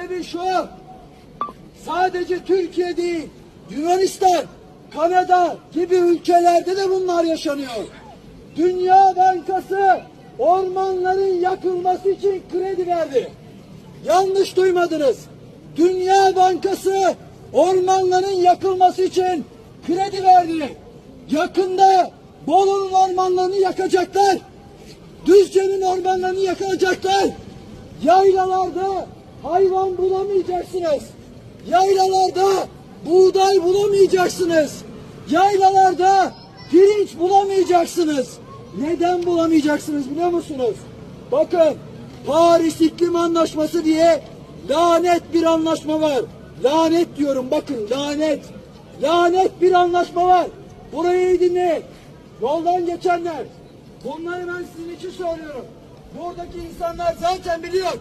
Sebebi şu. Sadece Türkiye değil, Yunanistan, Kanada gibi ülkelerde de bunlar yaşanıyor. Dünya Bankası ormanların yakılması için kredi verdi. Yanlış duymadınız. Dünya Bankası ormanların yakılması için kredi verdi. Yakında Bolu'nun ormanlarını yakacaklar. Düzce'nin ormanlarını yakacaklar. Yaylalarda hayvan bulamayacaksınız. Yaylalarda buğday bulamayacaksınız. Yaylalarda pirinç bulamayacaksınız. Neden bulamayacaksınız biliyor musunuz? Bakın Paris İklim Anlaşması diye lanet bir anlaşma var. Lanet diyorum bakın lanet. Lanet bir anlaşma var. Burayı iyi dinleyin. Yoldan geçenler. Bunları ben sizin için söylüyorum. Buradaki insanlar zaten biliyor.